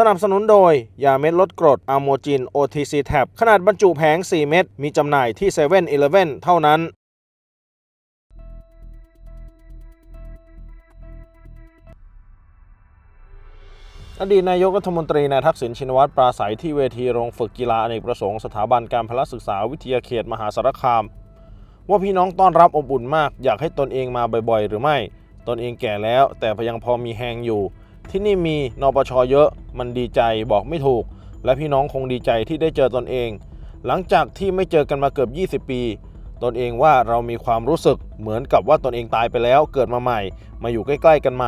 สนับสนุนโดย ยาเม็ดลดกรดอะโมจิน OTC Tab ขนาดบรรจุแผง 4 เม็ด มีจำหน่ายที่7 e เ e ่ e อเท่านั้น อดีตนายกรัฐมนตรีนายทักษิณชินวัตรปราศัยที่เวทีโรงฝึกกีฬาอเนกประสงค์สถาบันการพละศึกษาวิทยาเขตมหาสารคาม ว่าพี่น้องต้อนรับอบอุ่นมาก อยากให้ตนเองมาบ่อยๆ หรือไม่ ตนเองแก่แล้ว แต่ยังพอมีแหงอยู่ ที่นี่มีนปชเยอะ มันดีใจบอกไม่ถูก และพี่น้องคงดีใจที่ได้เจอตนเอง หลังจากที่ไม่เจอกันมาเกือบ 20 ปี ตนเองว่าเรามีความรู้สึกเหมือนกับว่าตนเองตายไปแล้วเกิดมาใหม่ มาอยู่ใกล้ๆกันไหม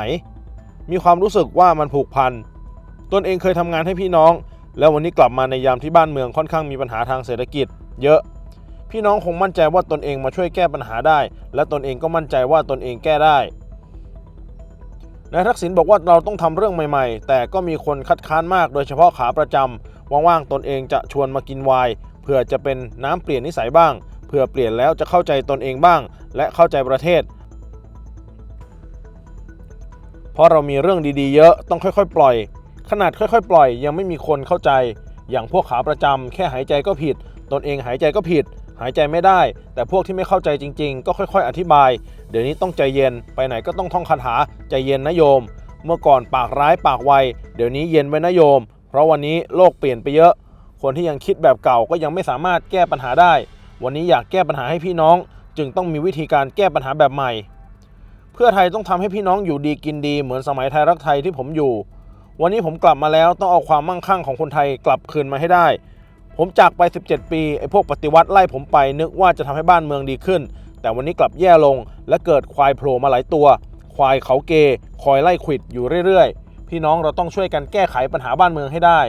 มีความรู้สึกว่ามันผูกพัน ตนเองเคยทำงานให้พี่น้อง แล้ววันนี้กลับมาในยามที่บ้านเมืองค่อนข้างมีปัญหาทางเศรษฐกิจ เยอะ พี่น้องคงมั่นใจว่าตนเองมาช่วยแก้ปัญหาได้ และตนเองก็มั่นใจว่าตนเองแก้ได้ นายทักษิณบอกว่าเราต้องทำเรื่องใหม่ๆ แต่ก็มีคนคัดค้านมากโดยเฉพาะขาประจำว่างๆตนเองจะชวนมากินไวน์เพื่อจะเป็นน้ำเปลี่ยนนิสัยบ้างเพื่อเปลี่ยนแล้วจะเข้าใจตนเองบ้าง และเข้าใจประเทศ เพราะเรามีเรื่องดีๆ เยอะต้องค่อยๆ ปล่อย ขนาดค่อยๆ ปล่อย ยังไม่มีคนเข้าใจ อย่างพวกขาประจำแค่หายใจก็ผิด ตนเองหายใจก็ผิด หายใจไม่ได้ แต่พวกที่ไม่เข้าใจจริง ๆ ก็ค่อย ๆ อธิบาย เดี๋ยวนี้ต้องใจเย็นไปไหนก็ต้องท่องคาถาใจเย็นนะโยม เมื่อก่อนปากร้ายปากไวเดี๋ยวนี้เย็นไว้นะโยม เพราะวันนี้โลกเปลี่ยนไปเยอะ คนที่ยังคิดแบบเก่าก็ยังไม่สามารถแก้ปัญหาได้ วันนี้อยากแก้ปัญหาให้พี่น้อง จึงต้องมีวิธีการแก้ปัญหาแบบใหม่ เพื่อไทยต้องทำให้พี่น้องอยู่ดีกินดีเหมือนสมัยไทยรักไทยที่ผมอยู่ วันนี้ผมกลับมาแล้วต้องเอาความมั่งคั่งของคนไทยกลับคืนมาให้ได้ ผมจากไป 17 ปีไอ้พวกปฏิวัติไล่ผมไปนึกว่าจะทำให้บ้านเมืองดีขึ้น แต่วันนี้กลับแย่ลง และเกิดควายโผล่มาหลายตัว ควายเขาเกยคอยไล่ขวิดอยู่เรื่อยๆ พี่น้องเราต้องช่วยกันแก้ไขปัญหาบ้านเมืองให้ได้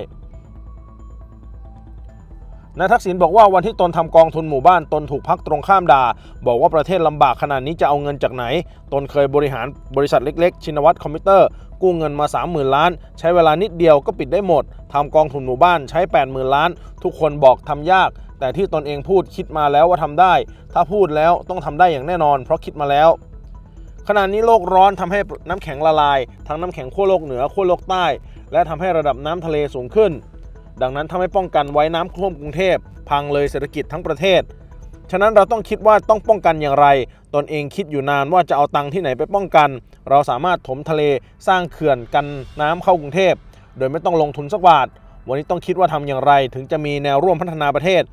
นายทักษิณบอกว่าวันที่ตนทำกองทุนหมู่บ้านตนถูกพักตรงข้ามด่า บอกว่าประเทศลำบากขนาดนี้จะเอาเงินจากไหน ตนเคยบริหารบริษัทเล็ก ๆ ชินวัตรคอมพิวเตอร์ กู้เงินมา 30,000 ล้าน ใช้เวลานิดเดียวก็ปิดได้หมดทำกองทุนหมู่บ้านใช้ 80,000 ล้าน ทุกคนบอกทำยาก แต่ที่ตนเองพูดคิดมาแล้วว่าทำได้ ถ้าพูดแล้วต้องทำได้อย่างแน่นอน เพราะคิดมาแล้วขณะนี้โลกร้อนทำให้น้ำแข็งละลาย ทั้งน้ำแข็งขั้วโลกเหนือขั้วโลกใต้ และทำให้ระดับน้ำทะเลสูงขึ้น ดังนั้นถ้าไม่ป้องกันไว้น้ำท่วมกรุงเทพพังเลยเศรษฐกิจทั้งประเทศ ฉะนั้นเราต้องคิดว่าต้องป้องกันอย่างไร ตนเองคิดอยู่นานว่าจะเอาตังค์ที่ไหนไปป้องกัน เราสามารถถมทะเลสร้างเขื่อนกันน้ำเข้ากรุงเทพโดยไม่ต้องลงทุนสักบาท วันนี้ต้องคิดว่าทำอย่างไร ถึงจะมีแนวร่วมพัฒนาประเทศ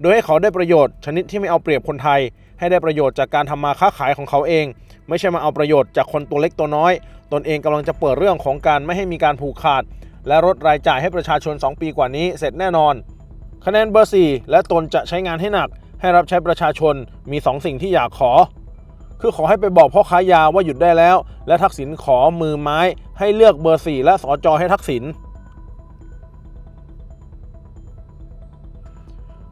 โดยให้เขาได้ประโยชน์ ชนิดที่ไม่เอาเปรียบคนไทย ให้ได้ประโยชน์จากการทำมาค้าขายของเขาเอง ไม่ใช่มาเอาประโยชน์จากคนตัวเล็กตัวน้อย ตนเองกำลังจะเปิดเรื่องของการไม่ให้มีการผูกขาด และลดรายจ่ายให้ประชาชน 2 ปีกว่านี้เสร็จแน่นอน คะแนนเบอร์ 4 และตนจะใช้งานให้หนัก ให้รับใช้ประชาชนมี 2 สิ่งที่อยากขอ คือขอให้ไปบอกพ่อค้ายาว่าหยุดได้แล้ว และทักษิณขอมือไม้ ให้เลือกเบอร์ 4 และสอจอให้ทักษิณ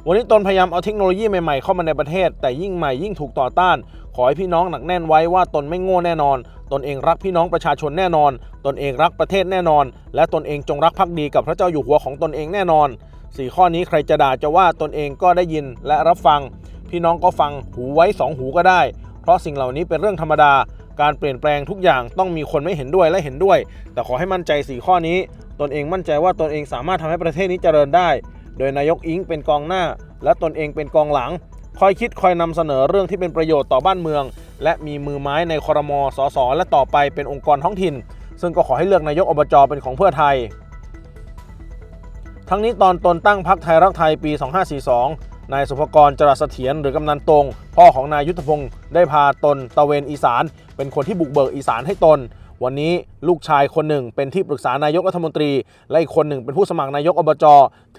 วันนี้ตนพยายามเอาเทคโนโลยีใหม่ๆเข้ามาในประเทศ แต่ยิ่งใหม่ยิ่งถูกต่อต้าน ขอให้พี่น้องหนักแน่นไว้ว่าตนไม่โง่แน่นอน ตนเองรักพี่น้องประชาชนแน่นอน ตนเองรักประเทศแน่นอน และตนเองจงรักภักดีกับพระเจ้าอยู่หัวของตนเองแน่นอนสี่ข้อนี้ใครจะด่าจะว่าตนเองก็ได้ยินและรับฟัง พี่น้องก็ฟังหูไว้สองหูก็ได้ เพราะสิ่งเหล่านี้เป็นเรื่องธรรมดา การเปลี่ยนแปลงทุกอย่างต้องมีคนไม่เห็นด้วยและเห็นด้วย แต่ขอให้มั่นใจ 4 ข้อนี้ ตนเองมั่นใจว่าตนเองสามารถทำให้ประเทศนี้เจริญได้ โดยนายกอิงเป็นกองหน้า และตนเองเป็นกองหลัง คอยคิดคอยนำเสนอเรื่องที่เป็นประโยชน์ต่อบ้านเมือง และมีมือไม้ในคอรมอสสและต่อไปเป็นองค์กรท้องถิ่น ซึ่งก็ขอให้เลือกนายกอบจเป็นของเพื่อไทย ทั้งนี้ตอนตนตั้งพักไทยรักไทยปี 2542นายสุภกรจรัสเถียรหรือกำนันตรง พ่อของนายยุทธพงศ์ได้พาตนตะเวนอีสาน เป็นคนที่บุกเบิกอีสานให้ตน วันนี้ลูกชายคนหนึ่งเป็นที่ปรึกษานายกรัฐมนตรี และอีกคนหนึ่งเป็นผู้สมัครนายกอบจ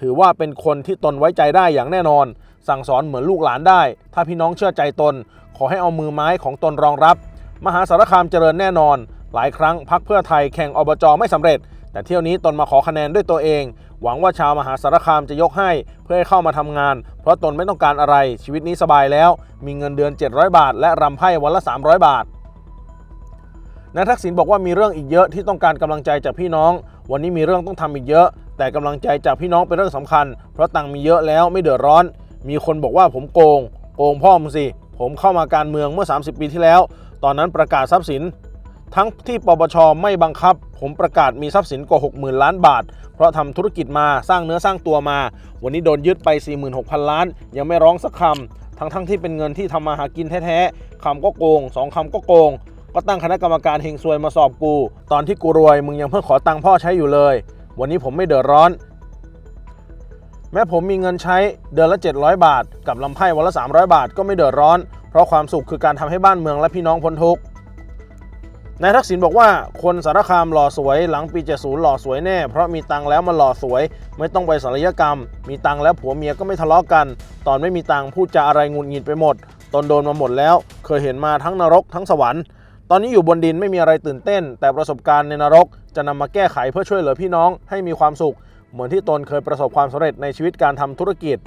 ถือว่าเป็นคนที่ตนไว้ใจได้อย่างแน่นอน สั่งสอนเหมือนลูกหลานได้ ถ้าพี่น้องเชื่อใจตน ขอให้เอามือไม้ของตนรองรับ มหาสารคามเจริญแน่นอน หลายครั้งพักเพื่อไทยแข่งอบจไม่สำเร็จ แต่เที่ยวนี้ตนมาขอคะแนนด้วยตัวเอง หวังว่าชาวมหาสารคามจะยกให้เพื่อให้เข้ามาทำงาน เพราะตนไม่ต้องการอะไรชีวิตนี้สบายแล้ว มีเงินเดือน 700 บาท และรำไพ่วันละ 300 บาท นายทักษิณบอกว่ามีเรื่องอีกเยอะที่ต้องการกำลังใจจากพี่น้อง วันนี้มีเรื่องต้องทำอีกเยอะ แต่กำลังใจจากพี่น้องเป็นเรื่องสำคัญ เพราะตังมีเยอะแล้วไม่เดือดร้อน มีคนบอกว่าผมโกง โกงพ่อมึงสิ ผมเข้ามาการเมืองเมื่อ 30 ปีที่แล้ว ตอนนั้นประกาศทรัพย์สิน ทั้งที่ปปชไม่บังคับ ผมประกาศมีทรัพย์สินกว่า60,000 ล้านบาท เพราะทำธุรกิจมาสร้างเนื้อสร้างตัวมา วันนี้โดนยึดไป 46,000 ล้าน ยังไม่ร้องสักคำทั้งทั้งๆที่เป็นเงินที่ทำมาหากินแท้ๆคำก็โกงสองคำก็โกง ก็ตั้งคณะกรรมการเฮงซวยมาสอบกู ตอนที่กูรวยมึงยังเพิ่งขอตังค์พ่อใช้อยู่เลย วันนี้ผมไม่เดือดร้อน แม้ผมมีเงินใช้เดือนละ 700 บาท กับลำไพ่วันละ 300 บาทก็ไม่เดือดร้อน เพราะความสุขคือการทำให้บ้านเมืองและพี่น้องพ้นทุกข์นายทักษิณบอกว่าคนสารคามหล่อสวย หลังปี70หล่อสวยแน่ เพราะมีตังค์แล้วมันหล่อสวย ไม่ต้องไปศัลยกรรม มีตังค์แล้วผัวเมียก็ไม่ทะเลาะกัน ตอนไม่มีตังค์พูดจาอะไรงุดหงิดไปหมด ตนโดนมาหมดแล้ว เคยเห็นมาทั้งนรกทั้งสวรรค์ ตอนนี้อยู่บนดินไม่มีอะไรตื่นเต้น แต่ประสบการณ์ในนรกจะนำมาแก้ไขเพื่อช่วยเหลือพี่น้องให้มีความสุข เหมือนที่ตนเคยประสบความสำเร็จในชีวิตการทำธุรกิจ